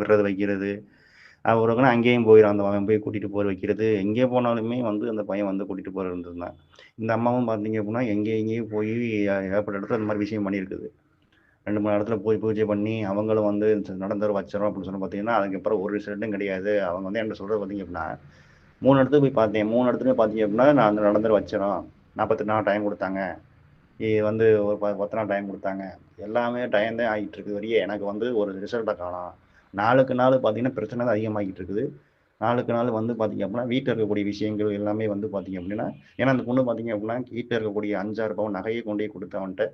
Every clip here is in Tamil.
விடுறது வைக்கிறது. அவருக்குன்னா அங்கேயும் போயிடும் அந்த அவன் போய் கூட்டிகிட்டு போகிற வைக்கிறது. எங்கே போனாலுமே வந்து அந்த பையன் வந்து கூட்டிகிட்டு போகிறது தான் இந்த அம்மாவும் பார்த்தீங்க அப்படின்னா எங்கே எங்கேயும் போய் ஏற்பட்ட இடத்துல அந்த மாதிரி விஷயம் பண்ணியிருக்குது. ரெண்டு மூணு இடத்துல போய் பூஜை பண்ணி அவங்களும் வந்து நடந்தவர் வச்சிடும் அப்படின்னு சொல்லி பார்த்தீங்கன்னா அதுக்கப்புறம் ஒரு ரிசல்ட்டும் கிடையாது. அவங்க வந்து என்ன சொல்கிறது பார்த்தீங்க அப்படின்னா மூணு இடத்துக்கு போய் பார்த்தேன் மூணு இடத்துலையும் பார்த்தீங்க அப்படின்னா நான் அந்த நடந்தவர் வச்சிடும் நாற்பத்தி நாள் டைம் கொடுத்தாங்க. இது வந்து ஒரு ப பத்து நாள் டைம் கொடுத்தாங்க. எல்லாமே டைம் தான் ஆகிட்டு இருக்குது வரையே எனக்கு வந்து ஒரு ரிசல்ட்டை காணும். நாளுக்கு நாள் பார்த்தீங்கன்னா பிரச்சனை தான் அதிகமாகிட்டு இருக்குது. நாளுக்கு நாள் வந்து பார்த்தீங்க அப்படின்னா வீட்டில் இருக்கக்கூடிய விஷயங்கள் எல்லாமே வந்து பார்த்தீங்க அப்படின்னா ஏன்னா அந்த பொண்ணு பார்த்தீங்க அப்படின்னா வீட்டில் இருக்கக்கூடிய அஞ்சாறு பவுன் நகையை கொண்டே கொடுத்தவன்ட்ட கொடுத்து அவன்கிட்ட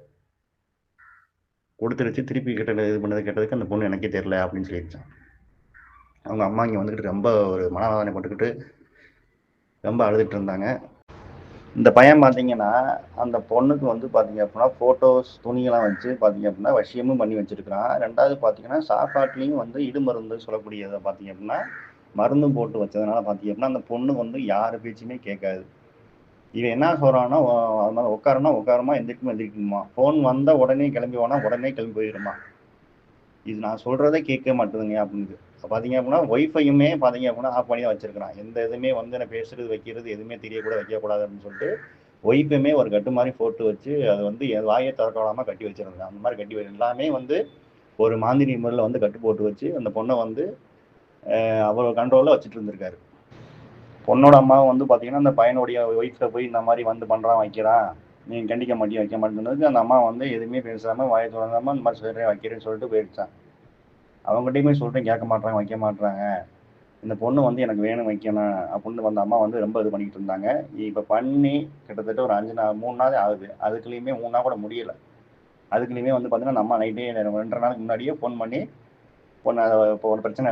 கொடுத்துருச்சு. திருப்பி கிட்ட இது பண்ணது கேட்டதுக்கு அந்த பொண்ணு எனக்கே தெரில அப்படின்னு சொல்லிடுச்சான் அவங்க அம்மா இங்கே வந்துக்கிட்டு ரொம்ப ஒரு மனவாதனை பட்டுக்கிட்டு ரொம்ப அழுதுகிட்டு இருந்தாங்க. இந்த பையன் பார்த்தீங்கன்னா அந்த பொண்ணுக்கு வந்து பார்த்தீங்க அப்படின்னா ஃபோட்டோஸ் துணியெல்லாம் வச்சு பார்த்தீங்க அப்படின்னா வசியமும் பண்ணி வச்சிருக்கிறான். ரெண்டாவது பார்த்தீங்கன்னா சாப்பாட்லேயும் வந்து இடுமருந்து சொல்லக்கூடியதை பார்த்தீங்க அப்படின்னா மருந்து போட்டு வச்சதுனால பார்த்தீங்க அப்படின்னா அந்த பொண்ணு வந்து யார் பேச்சுமே கேட்காது. இவன் என்ன சொல்கிறான்னா அது மாதிரி உட்காரனா உட்காரமா எந்திரிக்குமா எந்திரிக்குமா ஃபோன் வந்தால் உடனே கிளம்பி போனால் உடனே கிளம்பி போயிடுமா இது நான் சொல்கிறதே கேட்க மாட்டேதுங்க அப்படின்னு. பார்த்தீங்க அப்படின்னா ஒய்ஃபையுமே பார்த்தீங்க அப்படின்னா ஆஃப் பண்ணி தான் வச்சிருக்கிறான். எந்த எதுவுமே வந்து நான் பேசுறது வைக்கிறது எதுவுமே தெரியக்கூட வைக்கக்கூடாது அப்படின்னு சொல்லிட்டு ஒய்ஃபுமே ஒரு கட்டு மாதிரி போட்டு வச்சு அதை வந்து என் வாயை திறக்க கட்டி வச்சிருந்தேன் அந்த மாதிரி கட்டி வச்சு எல்லாமே வந்து ஒரு மாந்திரி முறையில் வந்து கட்டு போட்டு வச்சு அந்த பொண்ணை வந்து அவர் கண்ட்ரோலில் வச்சுட்டு இருந்திருக்காரு. பொண்ணோட அம்மா வந்து பார்த்தீங்கன்னா அந்த பையனுடைய ஒய்ஃபை போய் இந்த மாதிரி வந்து பண்ணுறான் வைக்கிறான். நீ கண்டிக்க மாட்டேன் வைக்க மாட்டேங்கிறதுக்கு அந்த அம்மா வந்து எதுவுமே பேசாமல் வாயை திறந்தாமல் இந்த மாதிரி சொல்கிறேன் வைக்கிறேன்னு சொல்லிட்டு போயிடுச்சான் அவங்ககிட்டயுமே சொல்கிறேன் கேட்க மாட்றாங்க வைக்க மாட்றாங்க. இந்த பொண்ணு வந்து எனக்கு வேணும் வைக்கணும் அப்படின்னு வந்த அம்மா வந்து ரொம்ப இது பண்ணிக்கிட்டு இருந்தாங்க. இப்போ பண்ணி கிட்டத்தட்ட ஒரு அஞ்சு நாள் மூணு நாள் ஆகுது. அதுக்குள்ளேயுமே மூணு நாள் கூட முடியலை. அதுக்குள்ளேயுமே வந்து பார்த்தீங்கன்னா நம்ம நைட்டே ரெண்டரை நாளுக்கு முன்னாடியே ஃபோன் பண்ணி பொண்ணு இப்போ ஒரு பிரச்சனை